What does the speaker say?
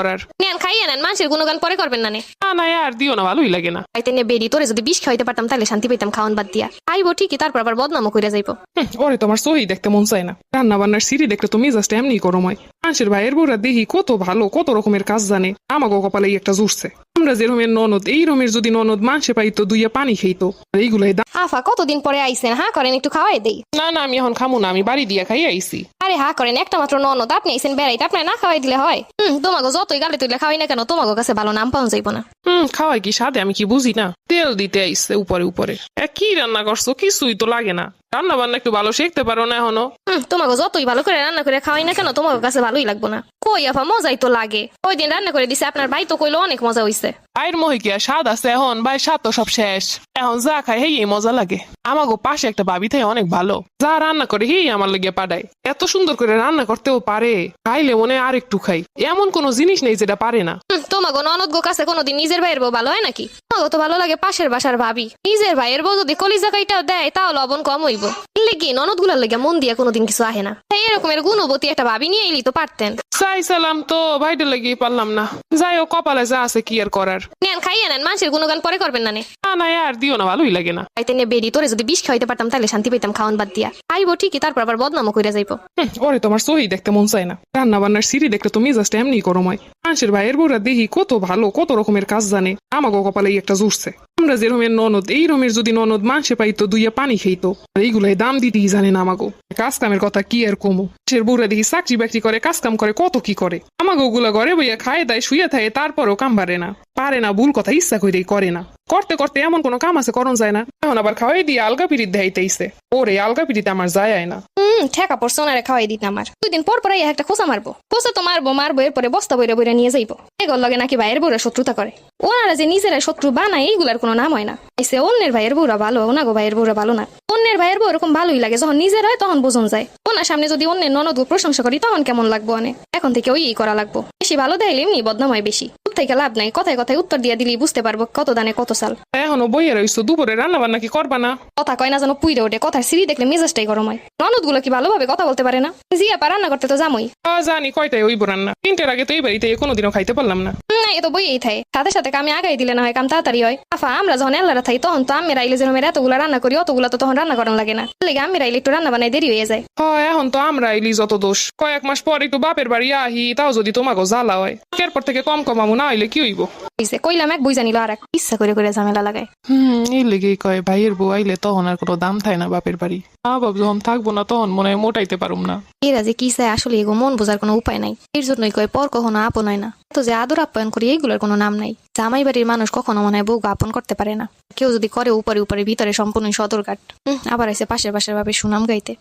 করার। নেন খাইয়ে নেন মানুষের গুণগান পরে করবেন না নে। না না আর দিও না ভালোই লাগে না। খাইতে নিয়ে বেরি তোরে যদি বিষ খাইতে পারতাম তাহলে শান্তি পেতাম খাওয়ান বাদ দিয়া। ঠিকই তারপর আবার বদনামও কইরা যাইবো। হুম, ওরে তোমার সহি দেখতে মন চায় না। রান্না বান্নার সিঁড়ি দেখলে তো মেজাজটা এমনি মানুষের ভাইয়ের বউরা দেখি কত ভালো কত রকমের কাজ জানে। আমাকে কপালে একটা জুড়ছে আমরা যে রকমের ননদ এই রকমের যদি ননদ মানুষে পাইতো দুইয়া পানি খাইতো। আর এইগুলাই দাম আফা কতদিন পরে আইছেন হ্যাঁ করেন একটু খাওয়াই দেই। না না আমি এখন খামু না আমি বাড়ি দিয়া খাই আইছি। আরে হা করেন একটা মাত্র ননদ আপনি আইছেন বেড়াইতে আপনার না খাওয়াই দিলে হয়? হুম তোমাকে যতই গালে তুইলে খাওয়াই না কেন তোমাকে কাছে ভালো নাম পাওয়া যাইব না। হুম খাওয়াই কি স্বাদে আমি কি বুঝি না? তেল দিতে আইসে উপরে উপরে। কি রান্না করছ? কিছুই তো লাগে না। রান্না বান্না একটু ভালো শিখতে পারো না এখনও? হুম তোমাকে যতই ভালো করে রান্না করে খাওয়াই না কেন তোমাকে কাছে ভালোই লাগবো না। কই আফা মজাই তো লাগে। ওই দিন রান্না করে দিছে আপনার ভাই তো কইলো অনেক মজা হইছে। আয়ের মহি কি স্বাদ আছে এখন? ভাই স্বাদ তো সব শেষ। এখন যা খাই হেই মজা লাগে। আমাগো পাশে একটা ভাবি থাকে অনেক ভালো। যা রান্না করে, হেই, আমার লেগে পাঠায়। এত সুন্দর করে রান্না করতেও পারে। খাইলে মনে আর একটু খাই। এমন কোনো জিনিস নেই যেটা পারে না। তোমাগো ননদ গো কাছে কোনোদিন নিজের ভাইয়ের বউ ভালো হয় নাকি? তোমাগো তো ভালো লাগে পাশের বাসার ভাবি। নিজের ভাইয়ের বউ যদি কলিজা কাইটাও দেয় তাও লবণ কম হইব। লেগে ননদগুলার লেগে মন দিয়ে কোনোদিন কিছু আহে না। এরকমের গুণবতী একটা ভাবি নিয়ে এলি তো পারতেন। চাইছিলাম তো ভাইটা লেগে পারলাম না। যাই হোক কপালে যা আছে কি আর করার। নেন খাইয়ে নেন মানুষের গুণগান পরে করবেন না নে। না না আর দিও না ভালোই লাগে না। খাইতে নিয়ে বেরি তোরে যদি বিষ খাইতে পারতাম তাহলে শান্তি পেতাম খাওয়ান বাদ দিয়া। আইবো ঠিকই তারপর আবার বদনামও কইরা যাইবো। হুম, ওরে তোমার সহি দেখতে মন চায় না। রান্না বান্নার সিঁড়ি দেখলে তো মেজাজটা এমনি গরম হয় মানুষের ভাইয়ের বউরা দেখি কত ভালো কত রকমের কাজ জানে। আমাকে কপালে একটা জুড়ছে। আমরা যে রকমের ননদ এই রকমের যদি ননদ মানুষে পাইতো দুইয়া পানি খাইতো আর এইগুলাই দাম দিতেই জানে না আমাগো। কাজ কামের কথা কি আর কমো? সে বউরা দেখি চাকরি বাকরি করে কাজ কাম করে কত কি করে? আমাকে ওগুলা ঘরে বইয়া খায় দায় শুয়ে থাকে, তারপরও কাম পারে না। পারে না, ভুল কথা ইচ্ছা করেই করে না। করতে করতে এমন কোনো কাম আছে, করণ যায় না। এখন আবার খাওয়াই দিয়ে আলগা পিড়িত দেখাইতেইছে। ওরে, আলগা পিড়িতে আমার যায় না। হুম, ঠেকা পড়ছে, ওনারে খাওয়াই দিতে আমার। দুই দিন পর পর একটা খোসা মারবো। খোসা তো মারবো মারবো, এরপরে বস্তা বইরে বইরা নিয়ে যাইবো। এগোর লগে নাকি ভাইয়ের বউরা শত্রুতা করে। ওনারা যে নিজেরা শত্রু বানায়, এইগুলার কোনো নাম হয় না। এসে অন্যের ভাইয়ের বউরা ভালো, ওনাগো ভাইয়ের বউরা ভালো না। অন্যের ভাইয়ের বউ এরকম ভালোই লাগে, যখন নিজের হয় তখন বোঝন যায়। ওনার সামনে যদি অন্যের ননদ প্রশংসা করি, তখন কেমন লাগবো অনেক এখন থেকে ওই করা লাগবো। বেশি ভালো দেখাইলে এমনি বদনাম হয় বেশি। থেকে লাভ নাই কথায় কথায় উত্তর দিয়ে দিলেই বুঝতে পারব কত দানে কত সাল। এখনও বইয়ে রইছো দুপুরে রান্না বান্না কি করবা না? কথা কয় না যেন পুইরে ওঠে কথার সিঁড়ি দেখলে মেজাজটাই গরম হয়। ননদগুলো কি ভালোভাবে কথা বলতে পারে না? জিয়া পা রান্না করতে তো জামই। জানি কয়টায় ওইব রান্না। তিনটের আগে তো এই বাড়িতে কোনোদিনও খাইতে পারলাম না। এ তো বইয়েই থাকে সাথে সাথে কামে আগাই দিলে না হয় কাম তাড়াতাড়ি হয়। আফা, আমরা যখন এল্লারা থাই, তখন তো আমি রাইলে যেন মেরা এতগুলো রান্না করি, অতগুলো তো তখন রান্না করানো লাগে না। লেগে আমি রাইলে একটু রান্না বানাই দেরি হয়ে যায়। হ্যাঁ এখন তো আমরা এলি যত দোষ। কয়েক মাস পর একটু বাপের বাড়ি আহি, তাও যদি তোমাকে জ্বালা হয়। এরপর থেকে কম কমামু না হইলে কি হইব? কইলাম এক বুঝা নিল আর এক ইচ্ছা করে করে ঝামেলা লাগায় হুম এই লেগেই কয় ভাইয়ের বউ আইলে তখন আর কোনো দাম থাকে না বাপের বাড়ি মা বাপ যখন থাকব না তখন মনে হয় মোটাইতে পারুম না এরা যে কি চায় আসলে এগো মন বোঝার কোনো উপায় নাই এর জন্যই কয় পর কখনো আপন হয় না তো যে আদর আপ্যায়ন করি এইগুলোর কোনো নাম নাই জামাই বাড়ির মানুষ কখনো মনে হয় বউকে আপন করতে পারে না কেউ যদি করে উপরে উপরে ভিতরে সম্পূর্ণ সদরঘাট হুম আবার এসে পাশের পাশের ভাবে সুনাম গাইতে